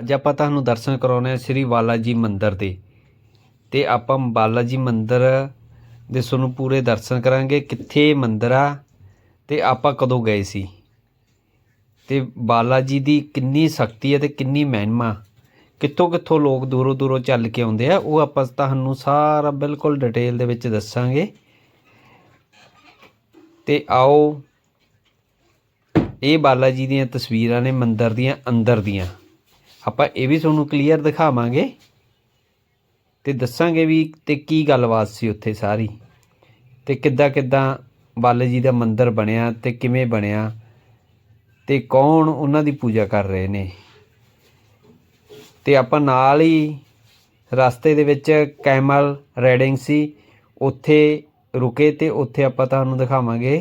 ਅੱਜ ਆਪਾਂ ਤੁਹਾਨੂੰ ਦਰਸ਼ਨ ਕਰਾਉਣੇ ਆ ਸ੍ਰੀ ਬਾਲਾ ਜੀ ਮੰਦਿਰ ਦੇ। ਤੇ ਆਪਾਂ ਬਾਲਾ ਜੀ ਮੰਦਿਰ ਦੇ ਤੁਹਾਨੂੰ ਪੂਰੇ ਦਰਸ਼ਨ ਕਰਾਂਗੇ, ਕਿੱਥੇ ਇਹ ਮੰਦਿਰ ਆ ਤੇ ਆਪਾਂ ਕਦੋਂ ਗਏ ਸੀ। ਤੇ ਬਾਲਾ ਜੀ ਦੀ ਕਿੰਨੀ ਸ਼ਕਤੀ ਹੈ ਤੇ ਕਿੰਨੀ ਮਹਿਮਾ। ਕਿੱਥੋਂ ਕਿੱਥੋਂ ਲੋਕ ਦੂਰੋਂ ਦੂਰੋਂ ਚੱਲ ਕੇ ਆਉਂਦੇ ਆ, ਉਹ ਆਪਾਂ ਤੁਹਾਨੂੰ ਸਾਰਾ ਬਿਲਕੁਲ ਡਿਟੇਲ ਦੇ ਵਿੱਚ ਦੱਸਾਂਗੇ। ਤੇ ਆਓ, ਇਹ ਬਾਲਾ ਜੀ ਦੀਆਂ ਤਸਵੀਰਾਂ ਨੇ ਮੰਦਿਰ ਦੀਆਂ ਅੰਦਰ ਦੀਆਂ। ਆਪਾਂ ਇਹ ਵੀ ਤੁਹਾਨੂੰ ਕਲੀਅਰ ਦਿਖਾਵਾਂਗੇ ਤੇ ਦੱਸਾਂਗੇ ਵੀ ਤੇ ਕੀ ਗੱਲਬਾਤ ਸੀ ਉੱਥੇ ਸਾਰੀ ਤੇ ਕਿੱਦਾਂ ਕਿੱਦਾਂ ਬਾਲਾ ਜੀ ਦਾ ਮੰਦਿਰ ਬਣਿਆ ਤੇ ਕਿਵੇਂ ਬਣਿਆ ਤੇ ਕੌਣ ਉਹਨਾਂ ਦੀ ਪੂਜਾ ਕਰ ਰਹੇ ਨੇ। ਤੇ ਆਪਾਂ ਨਾਲ ਹੀ ਰਸਤੇ ਦੇ ਵਿੱਚ ਕੈਮਲ ਰੈਡਿੰਗ ਸੀ, ਉੱਥੇ ਰੁਕੇ ਤੇ ਉੱਥੇ ਆਪਾਂ ਤੁਹਾਨੂੰ ਦਿਖਾਵਾਂਗੇ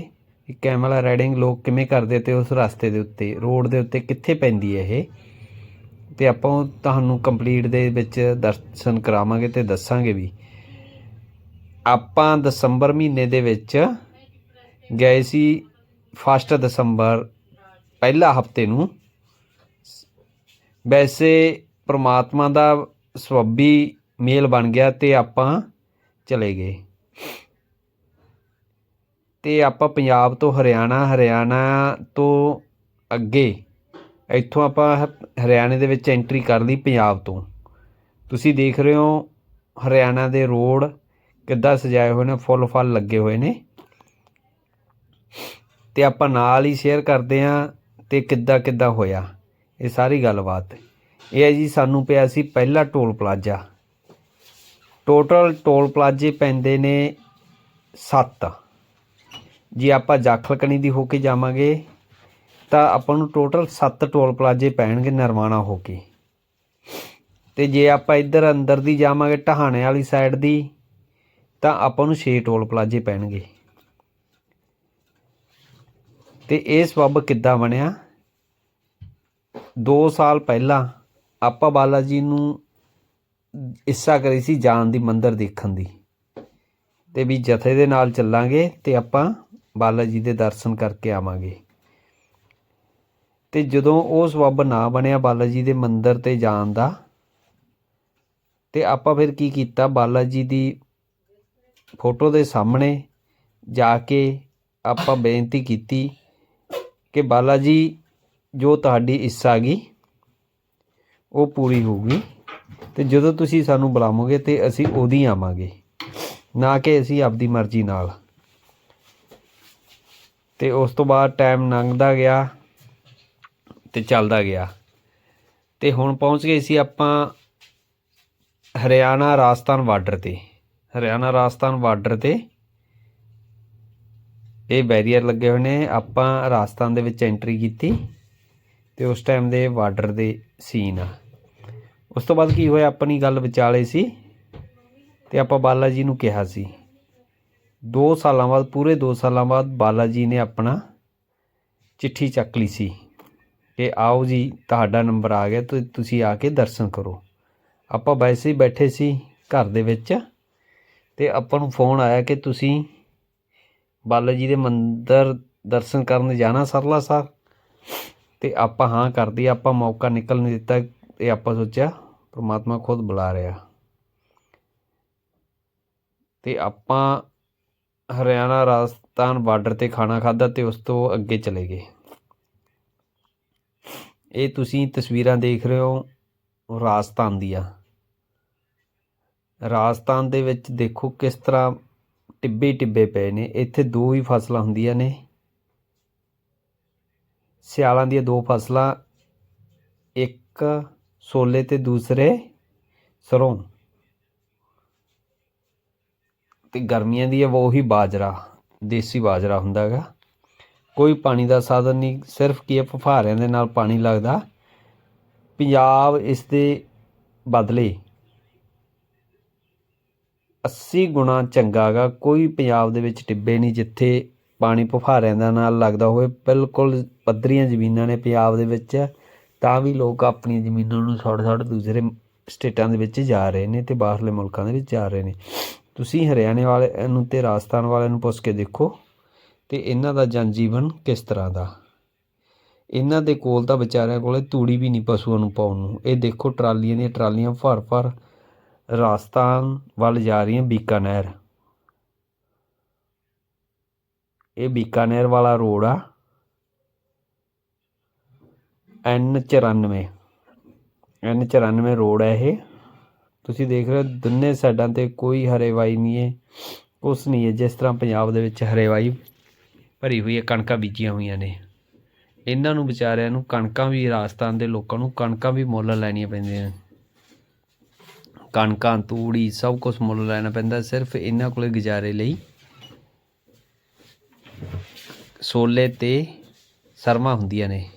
ਕਿ ਕੈਮਲ ਰਾਈਡਿੰਗ ਲੋਕ ਕਿਵੇਂ ਕਰਦੇ ਤੇ ਉਸ ਰਸਤੇ ਦੇ ਉੱਤੇ, ਰੋਡ ਦੇ ਉੱਤੇ ਕਿੱਥੇ ਪੈਂਦੀ ਹੈ ਇਹ। ਤੇ ਆਪਾਂ ਉਹ ਤੁਹਾਨੂੰ ਕੰਪਲੀਟ ਦੇ ਵਿੱਚ ਦਰਸ਼ਨ ਕਰਾਵਾਂਗੇ ਤੇ ਦੱਸਾਂਗੇ ਵੀ। ਆਪਾਂ ਦਸੰਬਰ ਮਹੀਨੇ ਦੇ ਵਿੱਚ ਗਏ ਸੀ ਫਸਟ ਦਸੰਬਰ, ਪਹਿਲਾ ਹਫ਼ਤੇ ਨੂੰ। ਵੈਸੇ ਪ੍ਰਮਾਤਮਾ ਦਾ ਸਵੱਬੀ ਮੇਲ ਬਣ ਗਿਆ ਤੇ ਆਪਾਂ ਚਲੇ ਗਏ। ਤੇ ਆਪਾਂ ਪੰਜਾਬ ਤੋਂ ਹਰਿਆਣਾ ਹਰਿਆਣਾ ਤੋਂ ਅੱਗੇ ਇੱਥੋਂ ਆਪਾਂ ਹ- ਹਰਿਆਣੇ ਦੇ ਵਿੱਚ ਐਂਟਰੀ ਕਰ ਲਈ ਪੰਜਾਬ ਤੋਂ। ਤੁਸੀਂ ਦੇਖ ਰਹੇ ਹੋ ਹਰਿਆਣਾ ਦੇ ਰੋਡ ਕਿੱਦਾਂ ਸਜਾਏ ਹੋਏ ਨੇ, ਫੁੱਲ ਫਲ ਲੱਗੇ ਹੋਏ ਨੇ। ਤੇ ਆਪਾਂ ਨਾਲ ਹੀ ਸ਼ੇਅਰ ਕਰਦੇ ਆਂ ਤੇ ਕਿੱਦਾਂ ਕਿੱਦਾਂ ਹੋਇਆ, ਇਹ ਸਾਰੀ ਗੱਲਬਾਤ। ਇਹ ਹੈ ਜੀ, ਸਾਨੂੰ ਪਿਆ ਸੀ ਪਹਿਲਾ ਟੋਲ ਪਲਾਜ਼ਾ। ਟੋਟਲ ਟੋਲ ਪਲਾਜ਼ੇ ਪੈਂਦੇ ਨੇ 7 ਜੀ ਆਪਾਂ ਜਾਖਲਕਣੀ ਦੀ ਹੋ ਕੇ ਜਾਵਾਂਗੇ ਤਾਂ ਆਪਾਂ ਨੂੰ ਟੋਟਲ 7 ਟੋਲ ਪਲਾਜ਼ੇ ਪੈਣਗੇ ਨਿਰਮਾਣਾ ਹੋ ਕੇ। ਤੇ ਜੇ ਆਪਾਂ ਇੱਧਰ ਅੰਦਰ ਦੀ ਜਾਵਾਂਗੇ ਟਹਾਣੇ ਵਾਲੀ ਸਾਈਡ ਦੀ, ਤਾਂ ਆਪਾਂ ਨੂੰ 6 ਟੋਲ ਪਲਾਜ਼ੇ ਪੈਣਗੇ। ਤੇ ਇਹ ਸਬੱਬ ਕਿੱਦਾਂ ਬਣਿਆ? 2 ਸਾਲ ਪਹਿਲਾਂ ਆਪਾਂ ਬਾਲਾ ਜੀ ਨੂੰ ਇੱਛਾ ਕਰੀ ਸੀ ਜਾਣ ਦੀ, ਮੰਦਰ ਦੇਖਣ ਦੀ। ਤੇ ਵੀ ਜਥੇ ਦੇ ਨਾਲ ਚੱਲਾਂਗੇ ਤੇ ਆਪਾਂ ਬਾਲਾ ਜੀ ਦੇ ਦਰਸ਼ਨ ਕਰਕੇ ਆਵਾਂਗੇ। ਤੇ ਜਦੋਂ ਉਹ ਸਬੱਬ ਨਾ ਬਣਿਆ ਬਾਲਾ ਜੀ ਦੇ ਮੰਦਿਰ ਤੇ ਜਾਣ ਦਾ, ਤੇ ਆਪਾਂ ਫਿਰ ਕੀ ਕੀਤਾ? ਬਾਲਾ ਜੀ ਦੀ ਫੋਟੋ ਦੇ ਸਾਹਮਣੇ ਜਾ ਕੇ ਆਪਾਂ ਬੇਨਤੀ ਕੀਤੀ ਕਿ ਬਾਲਾ ਜੀ ਜੋ ਤੁਹਾਡੀ ਇੱਛਾ ਗਈ, ਉਹ ਪੂਰੀ ਹੋਊਗੀ। ਤੇ ਜਦੋਂ ਤੁਸੀਂ ਸਾਨੂੰ ਬੁਲਾਵੋਗੇ ਤੇ ਅਸੀਂ ਉਹਦੀ ਆਵਾਂਗੇ। ਨਾ ਕਿ ਅਸੀਂ ਆਪਦੀ ਮਰਜ਼ੀ ਨਾਲ। ਤੇ ਉਸ ਤੋਂ ਬਾਅਦ ਟਾਈਮ ਲੰਘਦਾ ਗਿਆ। ਤੇ ਚੱਲਦਾ ਗਿਆ। ਤੇ ਹੁਣ ਪਹੁੰਚ ਗਏ ਸੀ ਆਪਾਂ ਹਰਿਆਣਾ ਰਾਜਸਥਾਨ ਬਾਰਡਰ ਤੇ। ਹਰਿਆਣਾ ਰਾਜਸਥਾਨ ਬਾਰਡਰ ਤੇ ਇਹ ਬੈਰੀਅਰ ਲੱਗੇ ਹੋਏ ਨੇ। ਆਪਾਂ ਰਾਜਸਥਾਨ ਦੇ ਵਿੱਚ ਐਂਟਰੀ ਕੀਤੀ ਤੇ ਉਸ ਟਾਈਮ ਦੇ ਬਾਰਡਰ ਦੇ ਸੀਨ ਆ। ਉਸ ਤੋਂ ਬਾਅਦ ਕੀ ਹੋਇਆ? ਆਪਣੀ ਗੱਲ ਵਿਚਾਲੇ ਸੀ ਤੇ ਆਪਾਂ ਬਾਲਾ ਜੀ ਨੂੰ ਕਿਹਾ ਸੀ। 2 ਸਾਲਾਂ ਬਾਅਦ, ਪੂਰੇ 2 ਸਾਲਾਂ ਬਾਅਦ ਬਾਲਾ ਜੀ ਨੇ ਆਪਣਾ ਚਿੱਠੀ ਚੱਕ ਲਈ ਸੀ। ਕਿ ਆਓ ਜੀ, ਤੁਹਾਡਾ ਨੰਬਰ ਆ ਗਿਆ, ਤੇ, ਤੁਸੀਂ ਆ ਕੇ ਦਰਸ਼ਨ ਕਰੋ। ਆਪਾਂ ਵੈਸੇ ਹੀ ਬੈਠੇ ਸੀ ਘਰ ਦੇ ਵਿੱਚ, ਤੇ ਆਪਾਂ ਨੂੰ ਫੋਨ ਆਇਆ ਕਿ ਤੁਸੀਂ ਬਾਲਾ ਜੀ ਦੇ ਮੰਦਿਰ ਦਰਸ਼ਨ ਕਰਨ ਜਾਣਾ ਸਰਲਾ ਸਾਹਿਬ? ਤੇ ਆਪਾਂ ਹਾਂ ਕਰਦੀ ਆਪਾਂ ਮੌਕਾ ਨਿਕਲ ਨਹੀਂ ਦਿੱਤਾ, ਇਹ ਆਪਾਂ ਸੋਚਿਆ ਪ੍ਰਮਾਤਮਾ ਖੁਦ ਬੁਲਾ ਰਿਹਾ। ਤੇ ਆਪਾਂ ਹਰਿਆਣਾ, ਰਾਜਸਥਾਨ ਬਾਰਡਰ ਤੇ ਖਾਣਾ ਖਾਦਾ ਤੇ ਉਸ ਤੋਂ ਅੱਗੇ ਚਲੇ ਗਏ। ਇਹ ਤੁਸੀਂ ਤਸਵੀਰਾਂ ਦੇਖ ਰਹੇ ਹੋ ਰਾਜਸਥਾਨ ਦੀਆਂ। ਰਾਜਸਥਾਨ ਦੇ ਵਿੱਚ ਦੇਖੋ ਕਿਸ ਤਰ੍ਹਾਂ ਟਿੱਬੇ ਟਿੱਬੇ ਪਏ ਨੇ। ਇੱਥੇ ਦੋ ਹੀ ਫਸਲਾਂ ਹੁੰਦੀਆਂ ਨੇ। ਸਿਆਲਾਂ ਦੀਆਂ ਦੋ ਫਸਲਾਂ, ਇੱਕ ਛੋਲੇ ਤੇ ਦੂਸਰੇ ਸਰੋਂ। ਤੇ ਗਰਮੀਆਂ ਦੀ ਹੈ ਉਹ ਹੀ ਬਾਜਰਾ, ਦੇਸੀ ਬਾਜਰਾ ਹੁੰਦਾ ਹੈਗਾ ਕੋਈ ਪਾਣੀ ਦਾ ਸਾਧਨ ਨਹੀਂ, ਸਿਰਫ ਕੀ ਹੈ, ਫੁਹਾਰਿਆਂ ਦੇ ਨਾਲ ਪਾਣੀ ਲੱਗਦਾ। ਪੰਜਾਬ ਇਸ ਦੇ ਬਦਲੇ 80 ਗੁਣਾ ਚੰਗਾ ਹੈਗਾ ਕੋਈ ਪੰਜਾਬ ਦੇ ਵਿੱਚ ਟਿੱਬੇ ਨਹੀਂ ਜਿੱਥੇ ਪਾਣੀ ਫੁਹਾਰਿਆਂ ਦਾ ਨਾਲ ਲੱਗਦਾ ਹੋਵੇ। ਬਿਲਕੁਲ ਪੱਧਰੀਆਂ ਜ਼ਮੀਨਾਂ ਨੇ ਪੰਜਾਬ ਦੇ ਵਿੱਚ, ਤਾਂ ਵੀ ਲੋਕ ਆਪਣੀਆਂ ਜ਼ਮੀਨਾਂ ਨੂੰ ਛੱਡ ਛੱਡ ਦੂਸਰੇ ਸਟੇਟਾਂ ਦੇ ਵਿੱਚ ਜਾ ਰਹੇ ਨੇ ਤੇ ਬਾਹਰਲੇ ਮੁਲਕਾਂ ਦੇ ਵਿੱਚ ਜਾ ਰਹੇ ਨੇ। ਤੁਸੀਂ ਹਰਿਆਣੇ ਵਾਲੇ ਨੂੰ ਤੇ ਰਾਜਸਥਾਨ ਵਾਲਿਆਂ ਨੂੰ ਪੁੱਛ ਕੇ ਦੇਖੋ। ਤੇ ਇਹਨਾਂ ਦਾ ਜਨ ਜੀਵਨ ਕਿਸ ਤਰ੍ਹਾਂ ਦਾ? ਇਹਨਾਂ ਦੇ ਕੋਲ ਤਾਂ ਵਿਚਾਰਿਆਂ ਕੋਲੇ ਤੂੜੀ ਵੀ ਨਹੀਂ ਪਸ਼ੂਆਂ ਨੂੰ ਪਾਉਣ ਨੂੰ। ਇਹ ਦੇਖੋ ਟਰਾਲੀਆਂ ਦੀਆਂ ਟਰਾਲੀਆਂ ਭਰ ਭਰ ਰਾਜਸਥਾਨ ਵੱਲ ਜਾ ਰਹੀਆਂ ਬੀਕਾਨੇਰ। ਇਹ ਬੀਕਾਨੇਰ ਵਾਲਾ ਰੋਡ ਆ। ਐਨ 94 ਐਨ 94 ਰੋਡ ਹੈ ਇਹ। ਤੁਸੀਂ ਦੇਖ ਰਹੇ ਹੋ ਦੋਨੇ ਸਾਈਡਾਂ ਤੇ ਕੋਈ ਹਰੇਵਾਈ ਨਹੀਂ ਹੈ। ਕੁਛ ਨਹੀਂ ਹੈ। ਜਿਸ ਤਰ੍ਹਾਂ ਪੰਜਾਬ ਦੇ ਵਿੱਚ ਹਰੇਵਾਈ ਭਰੀ ਹੋਈ ਹੈ, ਕਣਕਾਂ ਬੀਜੀਆਂ ਹੋਈਆਂ ਨੇ। ਇਹਨਾਂ ਨੂੰ ਵਿਚਾਰਿਆਂ ਨੂੰ ਕਣਕਾਂ ਵੀ ਰਾਜਸਥਾਨ ਦੇ ਲੋਕਾਂ ਨੂੰ ਕਣਕਾਂ ਵੀ ਮੁੱਲ ਲੈਣੀਆਂ ਪੈਂਦੀਆਂ ਨੇ। ਕਣਕਾਂ, ਤੂੜੀ ਸਭ ਕੁਝ ਮੁੱਲ ਲੈਣਾ ਪੈਂਦਾ, ਸਿਰਫ ਇਹਨਾਂ ਕੋਲੇ ਗੁਜ਼ਾਰੇ ਲਈ। ਸੋਲੇ ਤੇ ਸਰਮਾ ਹੁੰਦੀਆਂ ਨੇ।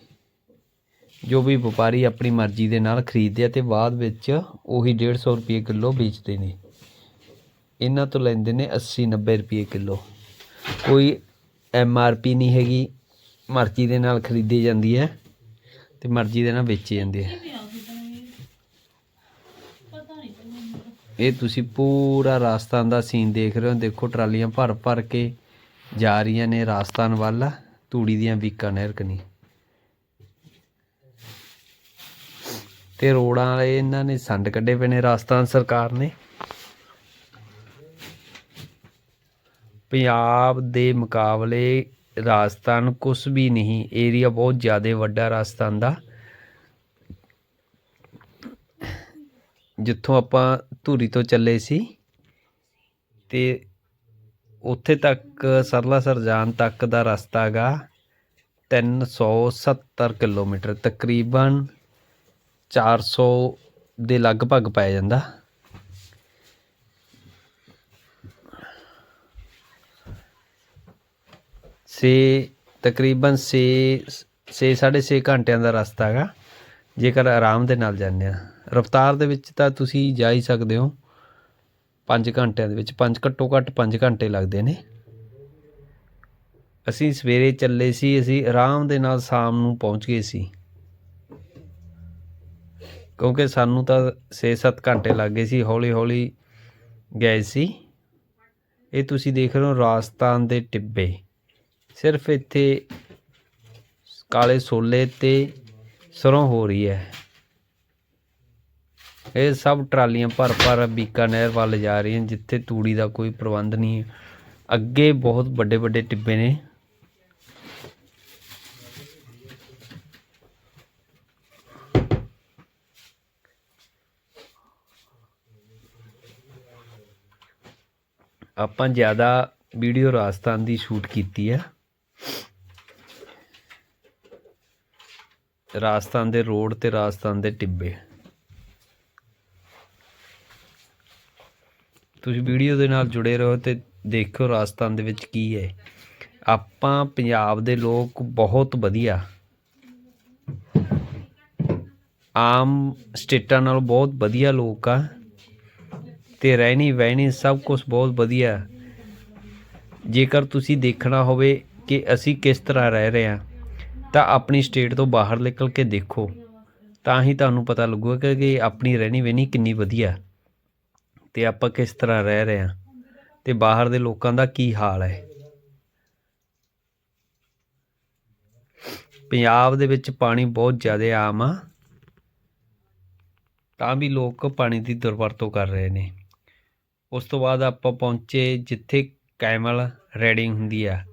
ਜੋ ਵੀ ਵਪਾਰੀ ਆਪਣੀ ਮਰਜ਼ੀ ਦੇ ਨਾਲ ਖਰੀਦਦੇ ਆ ਤੇ ਬਾਅਦ ਵਿੱਚ ਉਹੀ 150 ਰੁਪਏ ਕਿਲੋ ਵੇਚਦੇ ਨੇ। ਇਹਨਾਂ ਤੋਂ ਲੈਂਦੇ ਨੇ 80 90 ਰੁਪਏ ਕਿਲੋ। ਕੋਈ ਐਮ ਆਰ ਪੀ ਨਹੀਂ ਹੈਗੀ, ਮਰਜ਼ੀ ਦੇ ਨਾਲ ਖਰੀਦੀ ਜਾਂਦੀ ਹੈ ਤੇ ਮਰਜ਼ੀ ਦੇ ਨਾਲ ਵੇਚੇ ਜਾਂਦੇ ਹੈ। ਇਹ ਤੁਸੀਂ ਪੂਰਾ ਰਾਜਸਥਾਨ ਦਾ ਸੀਨ ਦੇਖ ਰਹੇ ਹੋ। ਦੇਖੋ ਟਰਾਲੀਆਂ ਭਰ ਭਰ ਕੇ ਜਾ ਰਹੀਆਂ ਨੇ ਰਾਜਸਥਾਨ ਵੱਲ। ਤੂੜੀ ਦੀਆਂ ਬੀਕਾਨੇਰ ਕਨੀ ਤੇ ਰੋਡਾਂ ਵਾਲੇ ਇਹਨਾਂ ਨੇ ਸੰਡ ਕੱਢੇ ਪਏ ਨੇ ਰਾਜਸਥਾਨ ਸਰਕਾਰ ਨੇ। ਪੰਜਾਬ ਦੇ ਮੁਕਾਬਲੇ ਰਾਜਸਥਾਨ ਕੁਛ ਵੀ ਨਹੀਂ ਏਰੀਆ ਬਹੁਤ ਜ਼ਿਆਦਾ ਵੱਡਾ ਰਾਜਸਥਾਨ ਦਾ। ਜਿੱਥੋਂ ਆਪਾਂ ਧੂਰੀ ਤੋਂ ਚੱਲੇ ਸੀ ਤੇ ਉੱਥੇ ਤੱਕ ਸਰਲਾਸਰ ਜਾਣ ਤੱਕ ਦਾ ਰਸਤਾ ਹੈਗਾ 370 ਕਿਲੋਮੀਟਰ, ਤਕਰੀਬਨ 400 ਦੇ ਲਗਭਗ ਪੈ ਜਾਂਦਾ। ਛੇ, ਤਕਰੀਬਨ 6 ਛੇ, ਸਾਢੇ ਛੇ ਘੰਟਿਆਂ ਦਾ ਰਸਤਾ ਹੈਗਾ। ਜੇਕਰ ਆਰਾਮ ਦੇ ਨਾਲ ਜਾਂਦੇ ਆ ਰਫਤਾਰ ਦੇ ਵਿੱਚ ਤਾਂ ਤੁਸੀਂ ਜਾ ਹੀ ਸਕਦੇ ਹੋ। 5 ਘੰਟਿਆਂ ਦੇ ਵਿੱਚ 5 ਘੱਟੋ ਘੱਟ 5 ਘੰਟੇ ਲੱਗਦੇ ਨੇ। ਅਸੀਂ ਸਵੇਰੇ ਚੱਲੇ ਸੀ, ਅਸੀਂ ਆਰਾਮ ਦੇ ਨਾਲ ਸ਼ਾਮ ਨੂੰ ਪਹੁੰਚ ਗਏ ਸੀ। ਕਿਉਂਕਿ ਸਾਨੂੰ ਤਾਂ 6-7 ਘੰਟੇ ਲੱਗ ਗਏ ਸੀ ਹੌਲੀ ਹੌਲੀ ਗਏ ਸੀ। ਇਹ ਤੁਸੀਂ ਦੇਖ ਰਹੇ ਹੋ ਰਾਜਸਥਾਨ ਦੇ ਟਿੱਬੇ। ਸਿਰਫ ਇੱਥੇ ਕਾਲੇ ਛੋਲੇ ਤੇ ਸਰੋਂ ਹੋ ਰਹੀ ਹੈ। ਇਹ ਸਭ ਟਰਾਲੀਆਂ ਭਰ ਭਰ ਬੀਕਾਨੇਰ ਵੱਲ ਜਾ ਰਹੀਆਂ, ਜਿੱਥੇ ਤੂੜੀ ਦਾ ਕੋਈ ਪ੍ਰਬੰਧ ਨਹੀਂ ਹੈ। ਅੱਗੇ ਬਹੁਤ ਵੱਡੇ ਵੱਡੇ ਟਿੱਬੇ ਨੇ। ਆਪਾਂ ਜ਼ਿਆਦਾ ਵੀਡੀਓ ਰਾਜਸਥਾਨ ਦੀ ਸ਼ੂਟ ਕੀਤੀ ਹੈ। ਰਾਜਸਥਾਨ ਦੇ ਰੋਡ ਤੇ ਰਾਜਸਥਾਨ ਦੇ ਟਿੱਬੇ। ਤੁਸੀਂ ਵੀਡੀਓ ਦੇ ਨਾਲ ਜੁੜੇ ਰਹੋ ਤੇ ਦੇਖੋ ਰਾਜਸਥਾਨ ਦੇ ਵਿੱਚ ਕੀ ਹੈ। ਆਪਾਂ ਪੰਜਾਬ ਦੇ ਲੋਕ ਬਹੁਤ ਵਧੀਆ। ਆਮ ਸਟੇਟਾਂ ਨਾਲੋਂ ਬਹੁਤ ਵਧੀਆ ਲੋਕ ਆ। ਤੇ ਰਹਿਣੀ ਵਹਿਣੀ ਸਭ ਕੁਝ ਬਹੁਤ ਵਧੀਆ। ਜੇਕਰ ਤੁਸੀਂ ਦੇਖਣਾ ਹੋਵੇ ਕਿ ਅਸੀਂ ਕਿਸ ਤਰ੍ਹਾਂ ਰਹਿ ਰਹੇ ਹਾਂ। ਤਾਂ ਆਪਣੀ ਸਟੇਟ ਤੋਂ ਬਾਹਰ ਨਿਕਲ ਕੇ ਦੇਖੋ। ਤਾਂ ਹੀ ਤੁਹਾਨੂੰ ਪਤਾ ਲੱਗੂਗਾ ਕਿ ਆਪਣੀ ਰਹਿਣੀ ਵਹਿਣੀ ਕਿੰਨੀ ਵਧੀਆ। ਤੇ ਆਪਾਂ ਕਿਸ ਤਰ੍ਹਾਂ ਰਹਿ ਰਹੇ ਹਾਂ। ਤੇ ਬਾਹਰ ਦੇ ਲੋਕਾਂ ਦਾ ਕੀ ਹਾਲ ਹੈ। ਪੰਜਾਬ ਦੇ ਵਿੱਚ ਪਾਣੀ ਬਹੁਤ ਜ਼ਿਆਦਾ ਆਮ ਆ। ਤਾਂ ਵੀ ਲੋਕ ਪਾਣੀ ਦੀ ਦੁਰਵਰਤੋਂ ਕਰ ਰਹੇ ਨੇ। ਉਸ ਤੋਂ ਬਾਅਦ ਆਪਾਂ ਪਹੁੰਚੇ ਜਿੱਥੇ ਕੈਮਲ ਰੈਡਿੰਗ ਹੁੰਦੀ ਆ।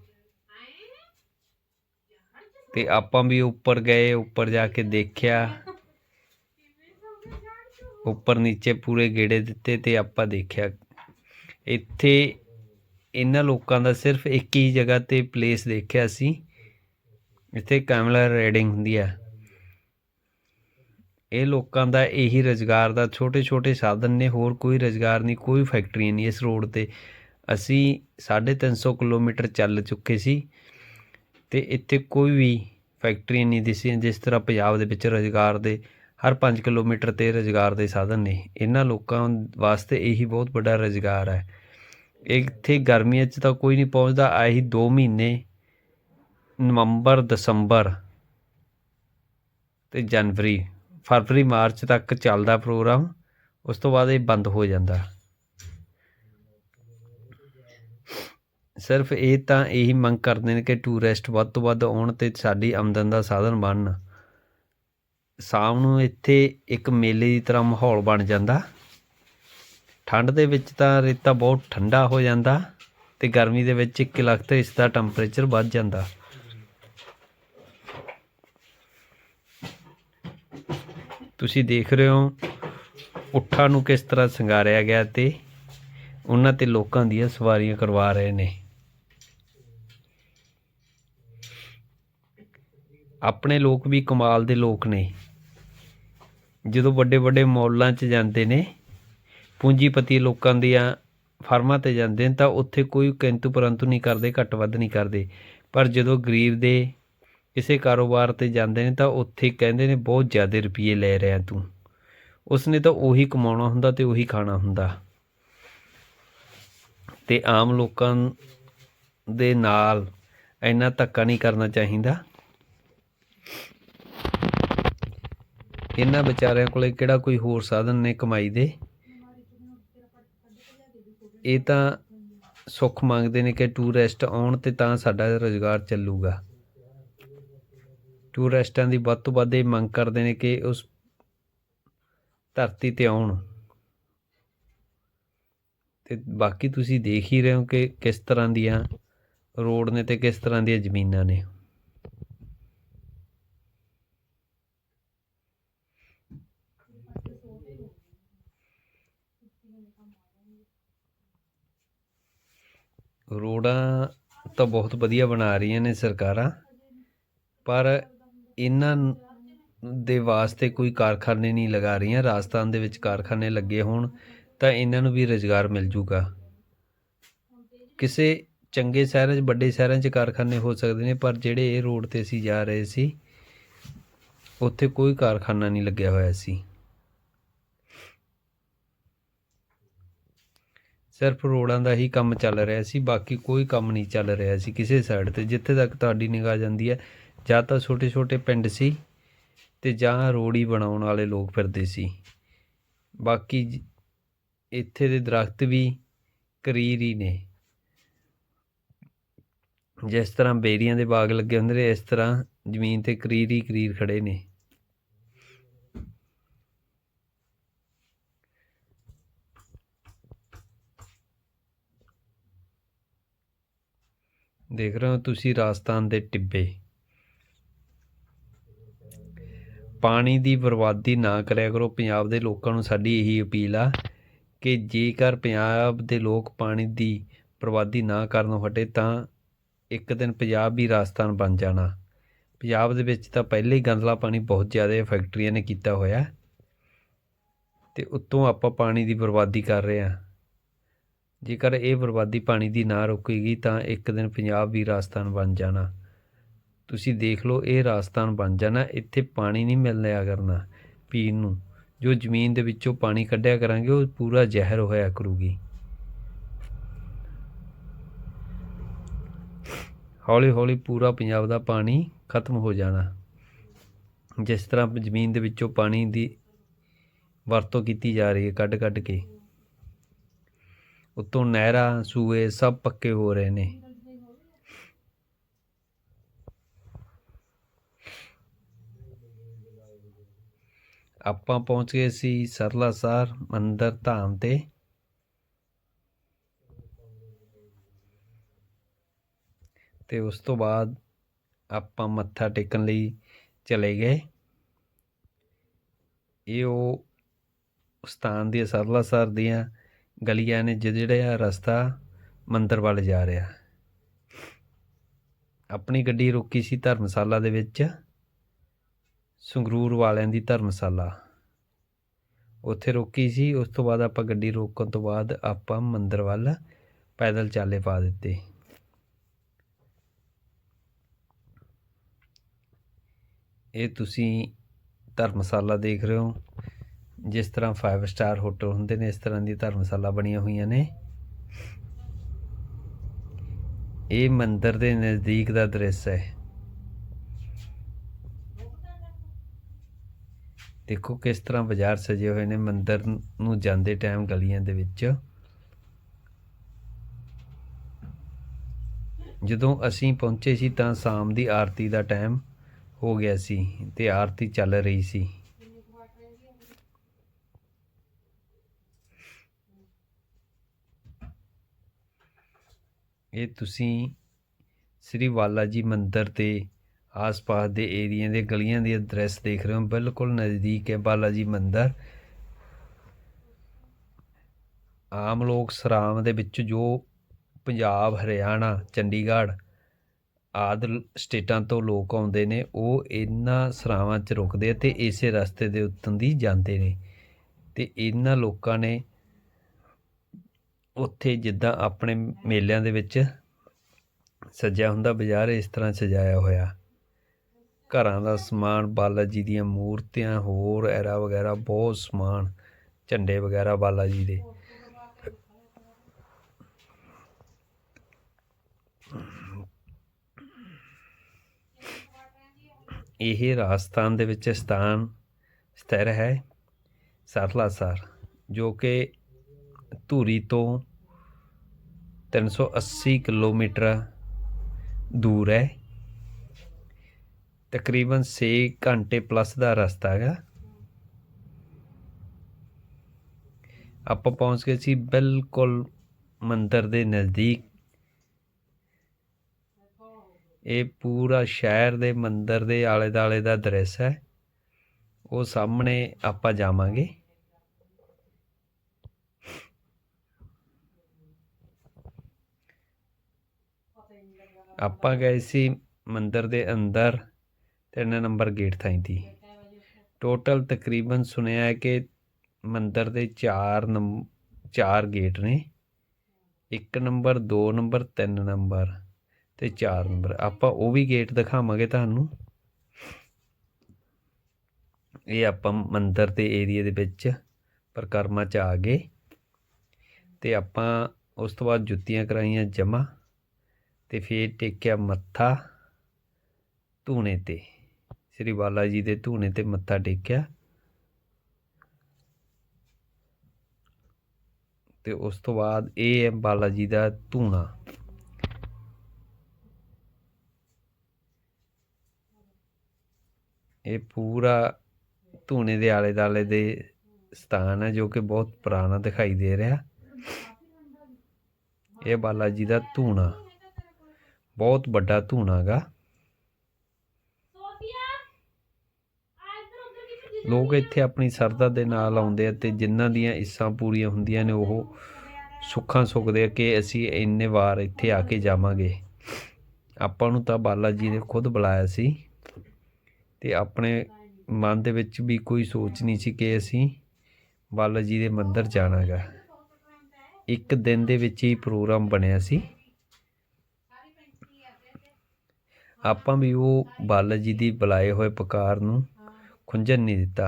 ਤੇ ਆਪਾਂ ਵੀ ਉੱਪਰ ਗਏ, ਉੱਪਰ ਜਾ ਕੇ ਦੇਖਿਆ। ਉੱਪਰ ਨੀਚੇ ਪੂਰੇ ਗੇੜੇ ਦਿੱਤੇ ਤੇ ਆਪਾਂ ਦੇਖਿਆ। ਇੱਥੇ ਇਹਨਾਂ ਲੋਕਾਂ ਦਾ ਸਿਰਫ ਇੱਕ ਹੀ ਜਗ੍ਹਾ ਤੇ ਪਲੇਸ ਦੇਖਿਆ ਸੀ। ਇੱਥੇ ਕੈਮਲਾ ਰਾਈਡਿੰਗ ਹੁੰਦੀ ਆ। ਇਹ ਲੋਕਾਂ ਦਾ ਇਹੀ ਰੋਜ਼ਗਾਰ ਦਾ ਛੋਟੇ ਛੋਟੇ ਸਾਧਨ ਨੇ, ਹੋਰ ਕੋਈ ਰੋਜ਼ਗਾਰ ਨਹੀਂ, ਕੋਈ ਫੈਕਟਰੀ ਨਹੀਂ ਇਸ ਰੋਡ ਤੇ। ਅਸੀਂ 350 ਕਿਲੋਮੀਟਰ ਚੱਲ ਚੁੱਕੇ ਸੀ। ਅਤੇ ਇੱਥੇ ਕੋਈ ਵੀ ਫੈਕਟਰੀ ਨਹੀਂ ਦਿਸੀ, ਜਿਸ ਤਰ੍ਹਾਂ ਪੰਜਾਬ ਦੇ ਵਿੱਚ ਰੁਜ਼ਗਾਰ ਦੇ, ਹਰ 5 ਕਿਲੋਮੀਟਰ ਤੇ ਰੁਜ਼ਗਾਰ ਦੇ ਸਾਧਨ ਨੇ। ਇਹਨਾਂ ਲੋਕਾਂ ਵਾਸਤੇ ਇਹੀ ਬਹੁਤ ਵੱਡਾ ਰੁਜ਼ਗਾਰ ਹੈ। ਇੱਥੇ ਗਰਮੀਆਂ 'ਚ ਤਾਂ ਕੋਈ ਨਹੀਂ ਪਹੁੰਚਦਾ। ਆਹੀ 2 ਮਹੀਨੇ, ਨਵੰਬਰ, ਦਸੰਬਰ ਤੇ ਜਨਵਰੀ, ਫਰਵਰੀ, ਮਾਰਚ ਤੱਕ ਚੱਲਦਾ ਪ੍ਰੋਗਰਾਮ, ਉਸ ਤੋਂ ਬਾਅਦ ਇਹ ਬੰਦ ਹੋ ਜਾਂਦਾ। ਸਿਰਫ ਇਹ ਤਾਂ ਇਹੀ ਮੰਗ ਕਰਦੇ ਨੇ ਕਿ ਟੂਰਿਸਟ ਵੱਧ ਤੋਂ ਵੱਧ ਆਉਣ ਤੇ ਸਾਡੀ ਆਮਦਨ ਦਾ ਸਾਧਨ ਬਣਨ। ਸ਼ਾਮ ਨੂੰ ਇੱਥੇ ਇੱਕ ਮੇਲੇ ਦੀ ਤਰ੍ਹਾਂ ਮਾਹੌਲ ਬਣ ਜਾਂਦਾ। ਠੰਡ ਦੇ ਵਿੱਚ ਤਾਂ ਰੇਤਾ ਬਹੁਤ ਠੰਡਾ ਹੋ ਜਾਂਦਾ ਤੇ ਗਰਮੀ ਦੇ ਵਿੱਚ ਇੱਕ ਲੱਖ ਤੇ ਇਸ ਦਾ ਟੈਂਪਰੇਚਰ ਵੱਧ ਜਾਂਦਾ। ਤੁਸੀਂ ਦੇਖ ਰਹੇ ਹੋ ਉੱਠਾਂ ਨੂੰ ਕਿਸ ਤਰ੍ਹਾਂ ਸ਼ਿੰਗਾਰਿਆ ਗਿਆ ਤੇ ਉਹਨਾਂ ਤੇ ਲੋਕਾਂ ਦੀਆਂ ਸਵਾਰੀਆਂ ਕਰਵਾ ਰਹੇ ਨੇ। ਆਪਣੇ ਲੋਕ ਵੀ ਕਮਾਲ ਦੇ ਲੋਕ ਨੇ। ਜਦੋਂ ਵੱਡੇ ਵੱਡੇ ਮੌਲਾਂ 'ਚ ਜਾਂਦੇ ਨੇ, ਪੂੰਜੀਪਤੀ ਲੋਕਾਂ ਦੀਆਂ ਫਰਮਾਂ ਤੇ ਜਾਂਦੇ ਨੇ, ਤਾਂ ਉੱਥੇ ਕੋਈ ਕਿੰਤੂ ਪਰੰਤੂ ਨਹੀਂ ਕਰਦੇ, ਘੱਟ ਵੱਧ ਨਹੀਂ ਕਰਦੇ। ਪਰ ਜਦੋਂ ਗਰੀਬ ਦੇ ਕਿਸੇ ਕਾਰੋਬਾਰ ਤੇ ਜਾਂਦੇ ਨੇ, ਤਾਂ ਉੱਥੇ ਕਹਿੰਦੇ ਨੇ, ਬਹੁਤ ਜ਼ਿਆਦਾ ਰੁਪਏ ਲੈ ਰਿਹਾ ਤੂੰ। ਉਸਨੇ ਤਾਂ ਉਹੀ ਕਮਾਉਣਾ ਹੁੰਦਾ ਤੇ ਉਹੀ ਖਾਣਾ ਹੁੰਦਾ। ਤੇ ਆਮ ਲੋਕਾਂ ਦੇ ਨਾਲ ਇੰਨਾ ਧੱਕਾ ਨਹੀਂ ਕਰਨਾ ਚਾਹੀਦਾ। ਇਹਨਾਂ ਵਿਚਾਰਿਆਂ ਕੋਲੇ ਕਿਹੜਾ ਕੋਈ ਹੋਰ ਸਾਧਨ ਨੇ ਕਮਾਈ ਦੇ? ਇਹ ਤਾਂ ਸੁੱਖ ਮੰਗਦੇ ਨੇ ਕਿ ਟੂਰਿਸਟ ਆਉਣ ਤੇ ਤਾਂ ਸਾਡਾ ਰੋਜ਼ਗਾਰ ਚੱਲੂਗਾ। ਟੂਰਿਸਟਾਂ ਦੀ ਵੱਧ ਤੋਂ ਵੱਧ ਇਹ ਮੰਗ ਕਰਦੇ ਨੇ ਕਿ ਉਸ ਧਰਤੀ ਤੇ ਆਉਣ। ਤੇ ਬਾਕੀ ਤੁਸੀਂ ਦੇਖ ਹੀ ਰਹੇ ਹੋ ਕਿ ਕਿਸ ਤਰ੍ਹਾਂ ਦੀਆਂ ਰੋਡ ਨੇ ਤੇ ਕਿਸ ਤਰ੍ਹਾਂ ਦੀਆਂ ਜ਼ਮੀਨਾਂ ਨੇ। ਰੋਡਾਂ ਤਾਂ ਬਹੁਤ ਵਧੀਆ ਬਣਾ ਰਹੀਆਂ ਨੇ ਸਰਕਾਰਾਂ, ਪਰ ਇਹਨਾਂ ਦੇ ਵਾਸਤੇ ਕੋਈ ਕਾਰਖਾਨੇ ਨਹੀਂ ਲਗਾ ਰਹੀਆਂ। ਰਾਜਸਥਾਨ ਦੇ ਵਿੱਚ ਕਾਰਖਾਨੇ ਲੱਗੇ ਹੋਣ ਤਾਂ ਇਹਨਾਂ ਨੂੰ ਵੀ ਰੁਜ਼ਗਾਰ ਮਿਲ ਜੂਗਾ। ਕਿਸੇ ਚੰਗੇ ਸ਼ਹਿਰਾਂ 'ਚ, ਵੱਡੇ ਸ਼ਹਿਰਾਂ 'ਚ ਕਾਰਖਾਨੇ ਹੋ ਸਕਦੇ ਨੇ, ਪਰ ਜਿਹੜੇ ਇਹ ਰੋਡ ਤੇ ਅਸੀਂ ਜਾ ਰਹੇ ਸੀ, ਉੱਥੇ ਕੋਈ ਕਾਰਖਾਨਾ ਨਹੀਂ ਲੱਗਿਆ ਹੋਇਆ ਸੀ। ਸਿਰਫ ਰੋਡਾਂ ਦਾ ਹੀ ਕੰਮ ਚੱਲ ਰਿਹਾ ਸੀ, ਬਾਕੀ ਕੋਈ ਕੰਮ ਨਹੀਂ ਚੱਲ ਰਿਹਾ ਸੀ ਕਿਸੇ ਸਾਈਡ ਤੇ, ਜਿੱਥੇ ਤੱਕ ਤੁਹਾਡੀ ਨਿਗਾਹ ਜਾਂਦੀ ਹੈ। ਜਾਂ ਤਾਂ ਛੋਟੇ ਛੋਟੇ ਪਿੰਡ ਸੀ ਤੇ ਜਾਂ ਰੋਡ ਹੀ ਬਣਾਉਣ ਵਾਲੇ ਲੋਕ ਫਿਰਦੇ ਸੀ। ਬਾਕੀ ਇੱਥੇ ਦੇ ਦਰਖਤ ਵੀ ਕਰੀਰ ਹੀ ਨੇ। ਜਿਸ ਤਰ੍ਹਾਂ ਬੇਰੀਆਂ ਦੇ ਬਾਗ ਲੱਗੇ ਹੁੰਦੇ ਨੇ, ਇਸ ਤਰ੍ਹਾਂ ਜ਼ਮੀਨ ਤੇ ਕਰੀਰ ਹੀ ਕਰੀਰ ਖੜੇ ਨੇ। ਦੇਖ ਰਹੇ ਹੋ ਤੁਸੀਂ ਰਾਜਸਥਾਨ ਦੇ ਟਿੱਬੇ। ਪਾਣੀ ਦੀ ਬਰਬਾਦੀ ਨਾ ਕਰਿਆ ਕਰੋ, ਪੰਜਾਬ ਦੇ ਲੋਕਾਂ ਨੂੰ ਸਾਡੀ ਇਹੀ ਅਪੀਲ ਆ ਕਿ ਜੇਕਰ ਪੰਜਾਬ ਦੇ ਲੋਕ ਪਾਣੀ ਦੀ ਬਰਬਾਦੀ ਨਾ ਕਰਨੋਂ ਹਟੇ ਤਾਂ ਇੱਕ ਦਿਨ ਪੰਜਾਬ ਵੀ ਰਾਜਸਥਾਨ ਬਣ ਜਾਣਾ। ਪੰਜਾਬ ਦੇ ਵਿੱਚ ਤਾਂ ਪਹਿਲੇ ਹੀ ਗੰਦਲਾ ਪਾਣੀ ਬਹੁਤ ਜ਼ਿਆਦਾ ਫੈਕਟਰੀਆਂ ਨੇ ਕੀਤਾ ਹੋਇਆ। ਤੇ ਉੱਤੋਂ ਆਪਾਂ ਪਾਣੀ ਦੀ ਬਰਬਾਦੀ ਕਰ ਰਹੇ ਹਾਂ। ਜੇਕਰ ਇਹ ਬਰਬਾਦੀ ਪਾਣੀ ਦੀ ਨਾ ਰੁਕੇਗੀ ਤਾਂ ਇੱਕ ਦਿਨ ਪੰਜਾਬ ਵੀ ਰਾਜਸਥਾਨ ਬਣ ਜਾਣਾ। ਤੁਸੀਂ ਦੇਖ ਲਓ, ਇਹ ਰਾਜਸਥਾਨ ਬਣ ਜਾਣਾ, ਇੱਥੇ ਪਾਣੀ ਨਹੀਂ ਮਿਲਣਾ ਕਰਨਾ ਪੀਣ ਨੂੰ। ਜੋ ਜ਼ਮੀਨ ਦੇ ਵਿੱਚੋਂ ਪਾਣੀ ਕੱਢਿਆ ਕਰਾਂਗੇ, ਉਹ ਪੂਰਾ ਜ਼ਹਿਰ ਹੋਇਆ ਕਰੂਗੀ। ਹੌਲੀ ਹੌਲੀ ਪੂਰਾ ਪੰਜਾਬ ਦਾ ਪਾਣੀ ਖਤਮ ਹੋ ਜਾਣਾ। ਜਿਸ ਤਰ੍ਹਾਂ ਜ਼ਮੀਨ ਦੇ ਵਿੱਚੋਂ ਪਾਣੀ ਦੀ ਵਰਤੋਂ ਕੀਤੀ ਜਾ ਰਹੀ ਹੈ ਕੱਢ ਕੱਢ ਕੇ। ਉਤੋਂ ਨਹਿਰਾਂ, ਸੂਏ ਸਭ ਪੱਕੇ ਹੋ ਰਹੇ ਨੇ। ਆਪਾਂ ਪਹੁੰਚ ਗਏ ਸੀ ਸਰਲਾਸਰ ਮੰਦਰ ਧਾਮ ਤੇ। ਤੇ ਉਸ ਤੋਂ ਬਾਅਦ ਆਪਾਂ ਮੱਥਾ ਟੇਕਣ ਲਈ ਚਲੇ ਗਏ। ਇਹ ਉਹ ਸਥਾਨ ਦੀਆਂ ਸਰਲਾਸਰ ਦੀਆਂ ਗਲੀਆਂ ਨੇ ਜਿ- ਆ ਰਸਤਾ ਮੰਦਰ ਵੱਲ ਜਾ ਰਿਹਾ। ਆਪਣੀ ਗੱਡੀ ਰੋਕੀ ਸੀ ਧਰਮਸ਼ਾਲਾ ਦੇ ਵਿੱਚ, ਸੰਗਰੂਰ ਵਾਲਿਆਂ ਦੀ ਧਰਮਸ਼ਾਲਾ। ਉੱਥੇ ਰੋਕੀ ਸੀ, ਉਸ ਤੋਂ ਬਾਅਦ ਆਪਾਂ ਗੱਡੀ ਰੋਕਣ ਤੋਂ ਬਾਅਦ ਆਪਾਂ ਮੰਦਰ ਵੱਲ ਪੈਦਲ ਚਾਲੇ ਪਾ ਦਿੱਤੇ। ਇਹ ਤੁਸੀਂ ਧਰਮਸ਼ਾਲਾ ਦੇਖ ਰਹੇ ਹੋ। ਜਿਸ ਤਰ੍ਹਾਂ 5 ਸਟਾਰ ਹੋਟਲ ਹੁੰਦੇ ਨੇ, ਇਸ ਤਰ੍ਹਾਂ ਦੀ ਧਰਮਸ਼ਾਲਾ ਬਣੀਆਂ ਹੋਈਆਂ ਨੇ। ਇਹ ਮੰਦਿਰ ਦੇ ਨਜ਼ਦੀਕ ਦਾ ਦ੍ਰਿਸ਼ ਹੈ। ਦੇਖੋ ਕਿਸ ਤਰ੍ਹਾਂ ਬਾਜ਼ਾਰ ਸਜੇ ਹੋਏ ਨੇ, ਮੰਦਿਰ ਨੂੰ ਜਾਂਦੇ ਟਾਈਮ ਗਲੀਆਂ ਦੇ ਵਿੱਚ। ਜਦੋਂ ਅਸੀਂ ਪਹੁੰਚੇ ਸੀ ਤਾਂ ਸ਼ਾਮ ਦੀ ਆਰਤੀ ਦਾ ਟਾਈਮ ਹੋ ਗਿਆ ਸੀ ਤੇ ਆਰਤੀ ਚੱਲ ਰਹੀ ਸੀ। ਇਹ ਤੁਸੀਂ ਸ੍ਰੀ ਬਾਲਾ ਜੀ ਮੰਦਿਰ ਦੇ ਆਸ-ਪਾਸ ਦੇ ਏਰੀਆ ਦੇ ਗਲੀਆਂ ਦੀ ਦ੍ਰਿਸ਼ ਦੇਖ ਰਹੇ ਹੋ। ਬਿਲਕੁਲ ਨਜ਼ਦੀਕ ਹੈ ਬਾਲਾ ਜੀ ਮੰਦਿਰ। ਆਮ ਲੋਕ ਸਰਾਮ ਦੇ ਵਿੱਚ ਜੋ ਪੰਜਾਬ, ਹਰਿਆਣਾ, ਚੰਡੀਗੜ੍ਹ ਆਦਿ ਸਟੇਟਾਂ ਤੋਂ ਲੋਕ ਆਉਂਦੇ ਨੇ, ਉਹ ਇਹਨਾਂ ਸਰਾਵਾਂ 'ਚ ਰੁਕਦੇ ਆ ਤੇ ਇਸੇ ਰਸਤੇ ਦੇ ਉੱਤੋਂ ਦੀ ਜਾਂਦੇ ਨੇ। ਤੇ ਇਹਨਾਂ ਲੋਕਾਂ ਨੇ ਉੱਥੇ ਜਿੱਦਾਂ ਆਪਣੇ ਮੇਲਿਆਂ ਦੇ ਵਿੱਚ ਸਜਿਆ ਹੁੰਦਾ, ਬਾਜ਼ਾਰ ਇਸ ਤਰ੍ਹਾਂ ਸਜਾਇਆ ਹੋਇਆ। ਘਰਾਂ ਦਾ ਸਮਾਨ ਬਾਲਾ ਜੀ ਦੀਆਂ ਮੂਰਤੀਆਂ, ਹੋਰ ਐਰਾ ਵਗੈਰਾ, ਬਹੁਤ ਸਮਾਨ, ਝੰਡੇ ਵਗੈਰਾ ਬਾਲਾ ਜੀ ਦੇ। ਇਹ ਰਾਜਸਥਾਨ ਦੇ ਵਿੱਚ ਸਥਾਨ ਸਥਿਰ ਹੈ, ਸਰਲਾਸਰ, ਜੋ ਕਿ ਧੂਰੀ ਤੋਂ 380 ਕਿਲੋਮੀਟਰ ਦੂਰ ਹੈ। ਤਕਰੀਬਨ 6 ਘੰਟੇ ਪਲੱਸ ਦਾ ਰਸਤਾ ਹੈਗਾ। ਆਪਾਂ ਪਹੁੰਚ ਗਏ ਸੀ ਬਿਲਕੁਲ ਮੰਦਰ ਦੇ ਨਜ਼ਦੀਕ। ਇਹ ਪੂਰਾ ਸ਼ਹਿਰ ਦੇ ਮੰਦਰ ਦੇ ਆਲੇ ਦਾਲੇ ਦਾ ਦ੍ਰਿਸ਼ ਹੈ। ਉਹ ਸਾਹਮਣੇ ਆਪਾਂ ਜਾਵਾਂਗੇ। ਆਪਾਂ ਗਏ ਸੀ ਮੰਦਿਰ ਦੇ ਅੰਦਰ ਤਿੰਨ ਨੰਬਰ ਗੇਟ ਥਾਈ ਦੀ ਟੋਟਲ ਤਕਰੀਬਨ ਸੁਣਿਆ ਹੈ ਕਿ ਮੰਦਿਰ ਦੇ 4 ਨੰਬ 4 ਗੇਟ ਨੇ। 1 ਨੰਬਰ 2 ਨੰਬਰ 3 ਨੰਬਰ ਤੇ 4 ਨੰਬਰ। ਆਪਾਂ ਉਹ ਵੀ ਗੇਟ ਦਿਖਾਵਾਂਗੇ ਤੁਹਾਨੂੰ। ਇਹ ਆਪਾਂ ਮੰਦਿਰ ਦੇ ਏਰੀਆ ਦੇ ਵਿੱਚ ਪਰਕਰਮਾ ਚ ਆ ਗਏ ਤੇ ਆਪਾਂ ਉਸ ਤੋਂ ਬਾਅਦ ਜੁੱਤੀਆਂ ਕਰਾਈਆਂ ਜਮਾ ਤੇ ਫਿਰ ਟੇਕਿਆ ਮੱਥਾ ਧੂਣੇ ਤੇ। ਸ੍ਰੀ ਬਾਲਾ ਜੀ ਦੇ ਧੂਣੇ ਤੇ ਮੱਥਾ ਟੇਕਿਆ। ਤੇ ਉਸ ਤੋਂ ਬਾਅਦ ਇਹ ਹੈ ਬਾਲਾ ਜੀ ਦਾ ਧੂਣਾ। ਇਹ ਪੂਰਾ ਧੂਣੇ ਦੇ ਆਲੇ ਦਾਲੇ ਦੇ ਸਥਾਨ ਹੈ ਜੋ ਕਿ ਬਹੁਤ ਪੁਰਾਣਾ ਦਿਖਾਈ ਦੇ ਰਿਹਾ। ਇਹ ਬਾਲਾ ਜੀ ਦਾ ਧੂਣਾ। ਬਹੁਤ ਵੱਡਾ ਧੂਣਾ ਗਾ। ਲੋਕ ਇੱਥੇ ਆਪਣੀ ਸਰਦਾ ਦੇ ਨਾਲ ਆਉਂਦੇ ਆ ਤੇ ਜਿਨ੍ਹਾਂ ਦੀਆਂ ਇੱਛਾਂ ਪੂਰੀਆਂ ਹੁੰਦੀਆਂ ਨੇ ਉਹ ਸੁੱਖਾਂ ਸੁੱਖਦੇ ਆ ਕਿ ਅਸੀਂ ਇੰਨੇ ਵਾਰ ਇੱਥੇ ਆ ਕੇ ਜਾਵਾਂਗੇ। ਆਪਾਂ ਨੂੰ ਤਾਂ ਬਾਲਾ ਜੀ ਨੇ ਖੁਦ ਬੁਲਾਇਆ ਸੀ ਤੇ ਆਪਣੇ ਮਨ ਦੇ ਵਿੱਚ ਵੀ ਕੋਈ ਸੋਚ ਨਹੀਂ ਸੀ ਕਿ ਅਸੀਂ ਬਾਲਾ ਜੀ ਦੇ ਮੰਦਿਰ ਜਾਣਾਗਾ ਇੱਕ ਦਿਨ ਦੇ ਵਿੱਚ ਹੀ ਪ੍ਰੋਗਰਾਮ ਬਣਿਆ ਸੀ। ਆਪਾਂ ਵੀ ਉਹ ਬਾਲਾ ਜੀ ਦੀ ਬੁਲਾਏ ਹੋਏ ਪੁਕਾਰ ਨੂੰ ਖੁੰਝਣ ਨਹੀਂ ਦਿੱਤਾ।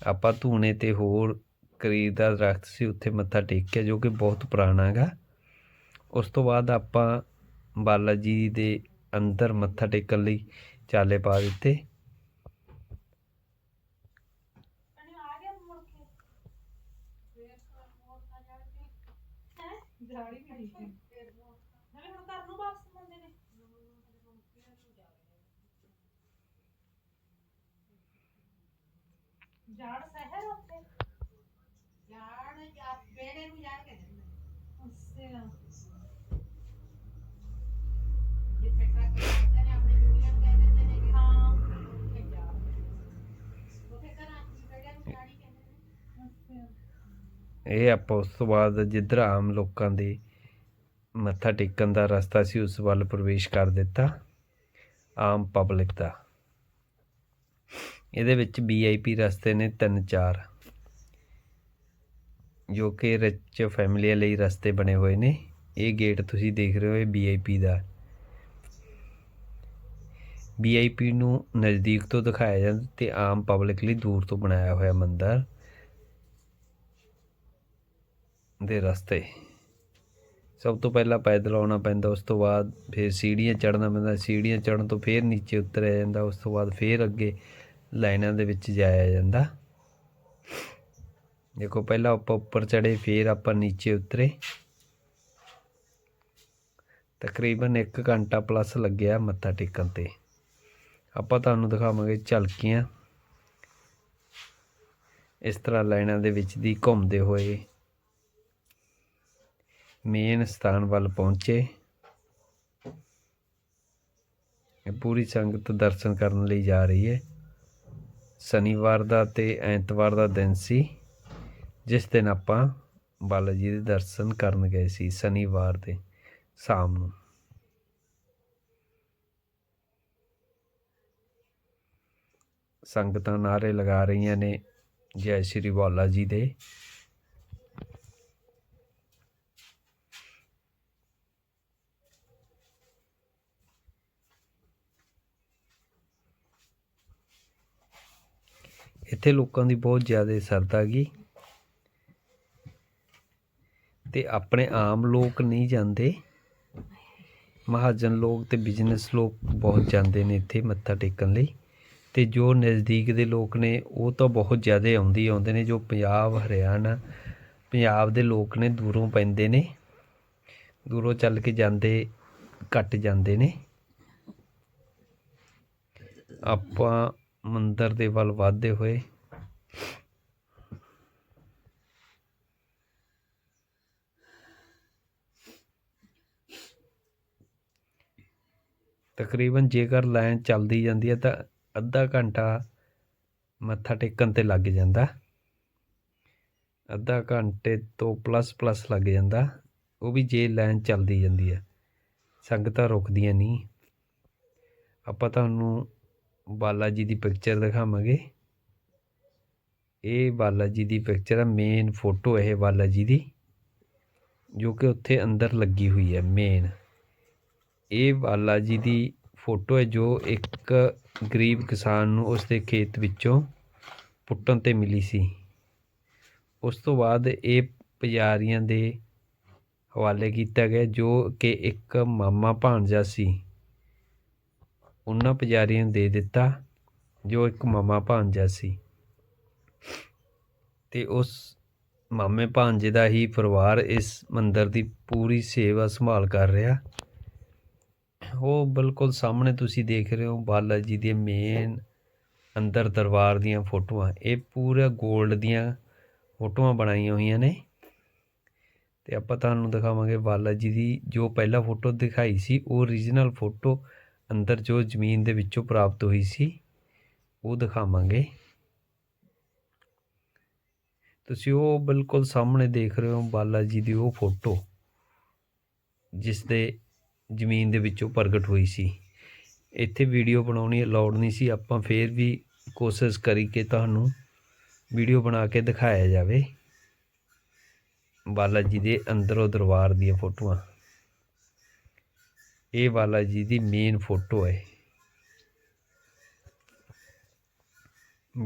ਆਪਾਂ ਧੂਣੇ ਤੇ ਹੋਰ ਕਰੀਬ ਦਾ ਦਰਖਤ ਸੀ, ਉੱਥੇ ਮੱਥਾ ਟੇਕਿਆ, ਜੋ ਕਿ ਬਹੁਤ ਪੁਰਾਣਾ ਹੈਗਾ। ਉਸ ਤੋਂ ਬਾਅਦ ਆਪਾਂ ਬਾਲਾ ਜੀ ਦੇ ਅੰਦਰ ਮੱਥਾ ਟੇਕਣ ਲਈ ਚਾਲੇ ਪਾ ਦਿੱਤੇ ਦਿਹਾੜੀ ਵੀ ਠੀਕ ਹੈ ਨਾਲੇ ਹੁਣ ਘਰ ਨੂੰ ਵਾਪਸ ਮੰਦੇ ਨੇ ਜਾੜ ਸ਼ਹਿਰ ਉੱਥੇ? ਜਾਣ ਜਾਂ ਬੇੜੇ ਨੂੰ ਜਾਣ ਕੇ ਦਿੰਦੇ ਅੱਛਾ। ਜਿੱਥੇ ਟਰੱਕ ਕਰਦੇ ਨੇ ਆਪਣੇ ਯੂਨੀਅਨ ਕਹਿ ਦਿੰਦੇ ਨੇ ਕਿ ਹਾਂ। ਉੱਥੇ ਜਾ। ਉੱਥੇ ਘਰਾਂ ਦੀ ਬੇੜੇ ਨੂੰ ਜਾਣੀ ਕਹਿੰਦੇ ਨੇ। ਇਹ ਆਪਾਂ ਉਸ ਤੋਂ ਬਾਅਦ ਜਿੱਧਰ ਆਮ ਲੋਕਾਂ ਦੇ ਮੱਥਾ ਟੇਕਣ ਦਾ ਰਸਤਾ ਸੀ ਉਸ ਵੱਲ ਪ੍ਰਵੇਸ਼ ਕਰ ਦਿੱਤਾ। ਆਮ ਪਬਲਿਕ ਦਾ। ਇਹਦੇ ਵਿੱਚ ਵੀਆਈਪੀ ਰਸਤੇ ਨੇ ਤਿੰਨ ਚਾਰ, ਜੋ ਕਿ ਰਿਚ ਫੈਮਲੀਆਂ ਲਈ ਰਸਤੇ ਬਣੇ ਹੋਏ ਨੇ। ਇਹ ਗੇਟ ਤੁਸੀਂ ਦੇਖ ਰਹੇ ਹੋ, ਇਹ ਵੀਆਈਪੀ ਦਾ। ਵੀਆਈਪੀ ਨੂੰ ਨਜ਼ਦੀਕ ਤੋਂ ਦਿਖਾਇਆ ਜਾਂਦਾ ਤੇ ਆਮ ਪਬਲਿਕ ਲਈ ਦੂਰ ਤੋਂ ਬਣਾਇਆ ਹੋਇਆ ਮੰਦਿਰ ਦੇ ਰਸਤੇ। ਸਭ ਤੋਂ ਪਹਿਲਾਂ ਪੈਦਲ ਆਉਣਾ ਪੈਂਦਾ, ਉਸ ਤੋਂ ਬਾਅਦ ਫਿਰ ਸੀੜੀਆਂ ਚੜ੍ਹਨਾ ਪੈਂਦਾ। ਸੀੜੀਆਂ ਚੜ੍ਹਨ ਤੋਂ ਫਿਰ ਨੀਚੇ ਉਤਰਿਆ ਜਾਂਦਾ, ਉਸ ਤੋਂ ਬਾਅਦ ਫਿਰ ਅੱਗੇ ਲਾਈਨਾਂ ਦੇ ਵਿੱਚ ਜਾਇਆ ਜਾਂਦਾ। ਦੇਖੋ ਪਹਿਲਾਂ ਆਪਾਂ ਉੱਪਰ ਚੜੇ ਫਿਰ ਆਪਾਂ ਨੀਚੇ ਉਤਰੇ। ਤਕਰੀਬਨ 1 ਘੰਟਾ ਪਲੱਸ ਲੱਗਿਆ ਮੱਥਾ ਟੇਕਣ ਤੇ। ਆਪਾਂ ਤੁਹਾਨੂੰ ਦਿਖਾਵਾਂਗੇ ਝਲਕੀਆਂ। ਇਸ ਤਰ੍ਹਾਂ ਲਾਈਨਾਂ ਦੇ ਵਿੱਚ ਦੀ ਘੁੰਮਦੇ ਹੋਏ। ਮੇਨ ਸਥਾਨ ਵੱਲ ਪਹੁੰਚੇ। ਇਹ ਪੂਰੀ ਸੰਗਤ ਦਰਸ਼ਨ ਕਰਨ ਲਈ ਜਾ ਰਹੀ ਹੈ। ਸ਼ਨੀਵਾਰ ਦਾ ਤੇ ਐਤਵਾਰ ਦਾ ਦਿਨ ਸੀ, ਜਿਸ ਦਿਨ ਆਪਾਂ ਬਾਲਾ ਜੀ ਦੇ ਦਰਸ਼ਨ ਕਰਨ ਗਏ ਸੀ ਸ਼ਨੀਵਾਰ ਦੇ ਸ਼ਾਮ ਨੂੰ। ਸੰਗਤਾਂ ਨਾਰੇ ਲਗਾ ਰਹੀਆਂ ਨੇ ਜੈ ਸ਼੍ਰੀ ਬਾਲਾ ਜੀ ਦੇ। ਇੱਥੇ ਲੋਕਾਂ ਦੀ ਬਹੁਤ ਜ਼ਿਆਦਾ ਸਰਦਾ ਗਈ ਤੇ ਆਪਣੇ ਆਮ ਲੋਕ ਨਹੀਂ ਜਾਂਦੇ। ਮਹਾਜਨ ਲੋਕ ਤੇ ਬਿਜ਼ਨਸ ਲੋਕ ਬਹੁਤ ਜਾਂਦੇ ਨੇ ਇੱਥੇ ਮੱਥਾ ਟੇਕਣ ਲਈ। ਤੇ ਜੋ ਨਜ਼ਦੀਕ ਦੇ ਲੋਕ ਨੇ, ਉਹ ਤਾਂ ਬਹੁਤ ਜ਼ਿਆਦਾ ਆਉਂਦੇ ਹੀ ਆਉਂਦੇ ਨੇ। ਜੋ ਪੰਜਾਬ, ਹਰਿਆਣਾ, ਪੰਜਾਬ ਦੇ ਲੋਕ ਨੇ, ਦੂਰੋਂ ਪੈਂਦੇ ਨੇ। ਦੂਰੋਂ ਚੱਲ ਕੇ ਜਾਂਦੇ, ਘੱਟ ਜਾਂਦੇ ਨੇ। ਆਪਾਂ ਮੰਦਰ ਦੇ ਵੱਲ ਵਧਦੇ ਹੋਏ ਤਕਰੀਬਨ ਜੇਕਰ ਲਾਈਨ ਚੱਲਦੀ ਜਾਂਦੀ ਹੈ ਤਾਂ ਅੱਧਾ ਘੰਟਾ ਮੱਥਾ ਟੇਕਣ ਤੇ ਲੱਗ ਜਾਂਦਾ। ਅੱਧਾ ਘੰਟੇ ਤੋਂ ਪਲੱਸ ਪਲੱਸ ਲੱਗ ਜਾਂਦਾ। ਉਹ ਵੀ ਜੇ ਲਾਈਨ ਚੱਲਦੀ ਜਾਂਦੀ ਹੈ। ਸੰਗਤਾਂ ਰੁਕਦੀਆਂ ਨਹੀਂ। ਆਪਾਂ ਤੁਹਾਨੂੰ ਬਾਲਾ ਜੀ ਦੀ ਪਿਕਚਰ ਦਿਖਾਵਾਂਗੇ। ਇਹ ਬਾਲਾ ਜੀ ਦੀ ਪਿਕਚਰ ਹੈ ਮੇਨ ਫੋਟੋ ਇਹ ਬਾਲਾ ਜੀ ਦੀ, ਜੋ ਕਿ ਉੱਥੇ ਅੰਦਰ ਲੱਗੀ ਹੋਈ ਹੈ ਮੇਨ ਇਹ ਬਾਲਾ ਜੀ ਦੀ ਫੋਟੋ ਹੈ, ਜੋ ਇੱਕ ਗਰੀਬ ਕਿਸਾਨ ਨੂੰ ਉਸ ਦੇ ਖੇਤ ਵਿੱਚੋਂ ਪੁੱਟਣ ਤੇ ਮਿਲੀ ਸੀ। ਉਸ ਤੋਂ ਬਾਅਦ ਇਹ ਪੁਜਾਰੀਆਂ ਦੇ ਹਵਾਲੇ ਕੀਤਾ ਗਿਆ, ਜੋ ਕਿ ਇੱਕ ਮਾਮਾ ਭਾਣਜਾ ਸੀ। ਉਹਨਾਂ ਪੁਜਾਰੀਆਂ ਨੂੰ ਦੇ ਦਿੱਤਾ, ਜੋ ਇੱਕ ਮਾਮਾ ਭਾਂਜਾ ਸੀ। ਤੇ ਉਸ ਮਾਮੇ ਭਾਂਜੇ ਦਾ ਹੀ ਪਰਿਵਾਰ ਇਸ ਮੰਦਰ ਦੀ ਪੂਰੀ ਸੇਵਾ ਸੰਭਾਲ ਕਰ ਰਿਹਾ। ਉਹ ਬਿਲਕੁਲ ਸਾਹਮਣੇ ਤੁਸੀਂ ਦੇਖ ਰਹੇ ਹੋ ਬਾਲਾ ਜੀ ਦੇ ਮੇਨ ਅੰਦਰ ਦਰਬਾਰ ਦੀਆਂ ਫੋਟੋਆਂ। ਇਹ ਪੂਰਾ 골ਡ ਦੀਆਂ ਫੋਟੋਆਂ ਬਣਾਈਆਂ ਹੋਈਆਂ ਨੇ। ਤੇ ਆਪਾਂ ਤੁਹਾਨੂੰ ਦਿਖਾਵਾਂਗੇ ਬਾਲਾ ਜੀ ਦੀ ਜੋ ਪਹਿਲਾ ਫੋਟੋ ਦਿਖਾਈ ਸੀ, ਉਹ origignal ਫੋਟੋ ਅੰਦਰ ਜੋ ਜ਼ਮੀਨ ਦੇ ਵਿੱਚੋਂ ਪ੍ਰਾਪਤ ਹੋਈ ਸੀ, ਉਹ ਦਿਖਾਵਾਂਗੇ। ਤੁਸੀਂ ਉਹ ਬਿਲਕੁਲ ਸਾਹਮਣੇ ਦੇਖ ਰਹੇ ਹੋ ਬਾਲਾ ਜੀ ਦੀ ਉਹ ਫੋਟੋ, ਜਿਸ ਦੇ ਜ਼ਮੀਨ ਦੇ ਵਿੱਚੋਂ ਪ੍ਰਗਟ ਹੋਈ ਸੀ। ਇੱਥੇ ਵੀਡੀਓ ਬਣਾਉਣੀ ਅਲਾਉਡ ਨਹੀਂ ਸੀ, ਆਪਾਂ ਫੇਰ ਵੀ ਕੋਸ਼ਿਸ਼ ਕਰੀ ਕਿ ਤੁਹਾਨੂੰ ਵੀਡੀਓ ਬਣਾ ਕੇ ਦਿਖਾਇਆ ਜਾਵੇ। ਬਾਲਾ ਜੀ ਦੇ ਅੰਦਰੋਂ ਦਰਬਾਰ ਦੀਆਂ ਫੋਟੋਆਂ। ਇਹ ਬਾਲਾ ਜੀ ਦੀ ਮੇਨ ਫੋਟੋ ਹੈ।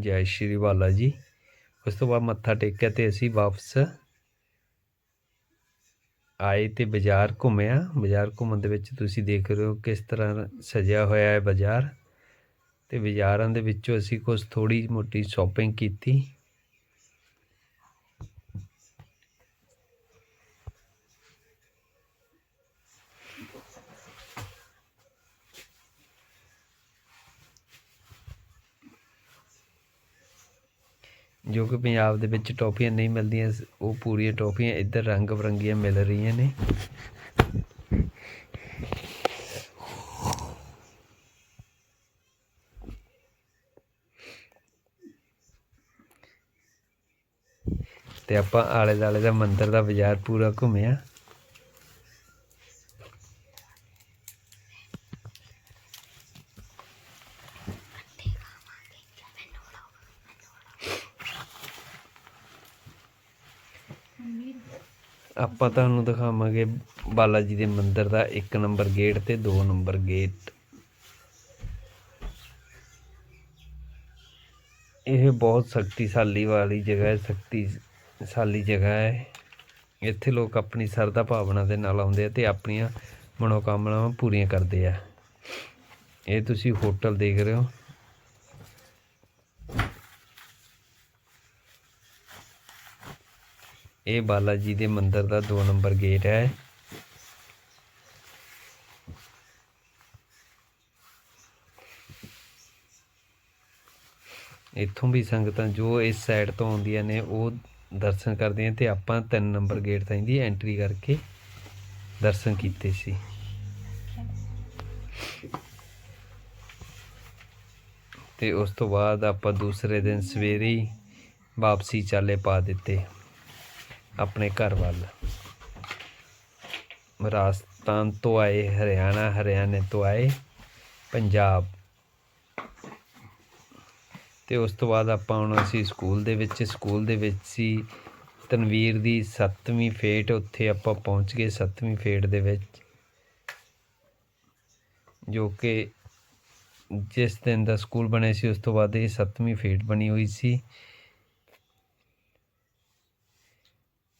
ਜੈ ਸ਼੍ਰੀ ਬਾਲਾ ਜੀ। ਉਸ ਤੋਂ ਬਾਅਦ ਮੱਥਾ ਟੇਕਿਆ ਤੇ ਅਸੀਂ ਵਾਪਸ ਆਏ ਤੇ ਬਾਜ਼ਾਰ ਘੁੰਮਿਆ। ਬਾਜ਼ਾਰ ਘੁੰਮਣ ਦੇ ਵਿੱਚ ਤੁਸੀਂ ਦੇਖ ਰਹੇ ਹੋ ਕਿਸ ਤਰ੍ਹਾਂ ਸਜਿਆ ਹੋਇਆ ਹੈ ਬਾਜ਼ਾਰ। ਤੇ ਬਾਜ਼ਾਰਾਂ ਦੇ ਵਿੱਚੋਂ ਅਸੀਂ ਕੁਝ ਥੋੜੀ ਮੋਟੀ ਸ਼ਾਪਿੰਗ ਕੀਤੀ। ਜੋ ਕਿ ਪੰਜਾਬ ਦੇ ਵਿੱਚ ਟੌਫੀਆਂ ਨਹੀਂ ਮਿਲਦੀਆਂ, ਉਹ ਪੂਰੀਆਂ ਟੌਫੀਆਂ ਇੱਧਰ ਰੰਗ ਬਰੰਗੀਆਂ ਮਿਲ ਰਹੀਆਂ ਨੇ। ਤੇ ਆਪਾਂ ਆਲੇ ਦਾਲੇ ਦਾ ਮੰਦਿਰ ਦਾ ਬਾਜ਼ਾਰ ਪੂਰਾ ਘੁੰਮਿਆ। ਆਪਾਂ ਤੁਹਾਨੂੰ ਦਿਖਾਵਾਂਗੇ। ਬਾਲਾ ਜੀ ਦੇ ਮੰਦਿਰ ਦਾ 1 ਨੰਬਰ ਗੇਟ ਤੇ 2 ਨੰਬਰ ਗੇਟ। ਇਹ ਬਹੁਤ ਸ਼ਕਤੀਸ਼ਾਲੀ ਵਾਲੀ ਜਗ੍ਹਾ ਹੈ, ਸ਼ਕਤੀਸ਼ਾਲੀ ਜਗ੍ਹਾ ਹੈ। ਇੱਥੇ ਲੋਕ ਆਪਣੀ ਸਰਦਾ ਭਾਵਨਾ ਦੇ ਨਾਲ ਆਉਂਦੇ ਆ ਤੇ ਆਪਣੀਆਂ ਮਨੋਕਾਮਨਾਵਾਂ ਪੂਰੀਆਂ ਕਰਦੇ ਆ। ਇਹ ਤੁਸੀਂ ਹੋਟਲ ਦੇਖ ਰਹੇ ਹੋ। ਇਹ ਬਾਲਾ ਜੀ ਦੇ ਮੰਦਿਰ ਦਾ 2 ਨੰਬਰ ਗੇਟ ਹੈ। ਇੱਥੋਂ ਵੀ ਸੰਗਤਾਂ ਜੋ ਇਸ ਸਾਈਡ ਤੋਂ ਆਉਂਦੀਆਂ ਨੇ, ਉਹ ਦਰਸ਼ਨ ਕਰਦੀਆਂ ਤੇ ਆਪਾਂ 3 ਨੰਬਰ ਗੇਟ ਤੋਂ ਦੀ ਐਂਟਰੀ ਕਰਕੇ ਦਰਸ਼ਨ ਕੀਤੇ ਸੀ। ਤੇ ਉਸ ਤੋਂ ਬਾਅਦ ਆਪਾਂ ਦੂਸਰੇ ਦਿਨ ਸਵੇਰੇ ਹੀ ਵਾਪਸੀ ਚਾਲੇ ਪਾ ਦਿੱਤੇ। ਆਪਣੇ ਘਰ ਵੱਲ। ਰਾਜਸਥਾਨ ਤੋਂ ਆਏ, ਹਰਿਆਣਾ, ਹਰਿਆਣੇ ਤੋਂ ਆਏ, ਪੰਜਾਬ। ਤੇ ਉਸ ਤੋਂ ਬਾਅਦ ਆਪਾਂ ਹੁਣ ਅਸੀਂ ਸਕੂਲ ਦੇ ਵਿੱਚ, ਸਕੂਲ ਦੇ ਵਿੱਚ ਸੀ ਤਨਵੀਰ ਦੀ 7ਵੀਂ ਫੇਟ। ਉੱਥੇ ਆਪਾਂ ਪਹੁੰਚ ਗਏ 7ਵੀਂ ਫੇਟ ਦੇ ਵਿੱਚ, ਜੋ ਕਿ ਜਿਸ ਦਿਨ ਦਾ ਸਕੂਲ ਬਣਿਆ ਸੀ, ਉਸ ਤੋਂ ਬਾਅਦ ਇਹ 7ਵੀਂ ਫੇਟ ਬਣੀ ਹੋਈ ਸੀ।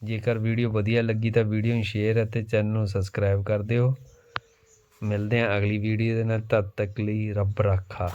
ਜੇਕਰ ਵੀਡੀਓ ਵਧੀਆ ਲੱਗੀ ਤਾਂ ਵੀਡੀਓ ਨੂੰ ਸ਼ੇਅਰ ਅਤੇ ਚੈਨਲ ਨੂੰ ਸਬਸਕ੍ਰਾਈਬ ਕਰ ਦਿਓ। ਮਿਲਦੇ ਹਾਂ ਅਗਲੀ ਵੀਡੀਓ ਦੇ ਨਾਲ, ਤਦ ਤੱਕ ਲਈ ਰੱਬ ਰਾਖਾ।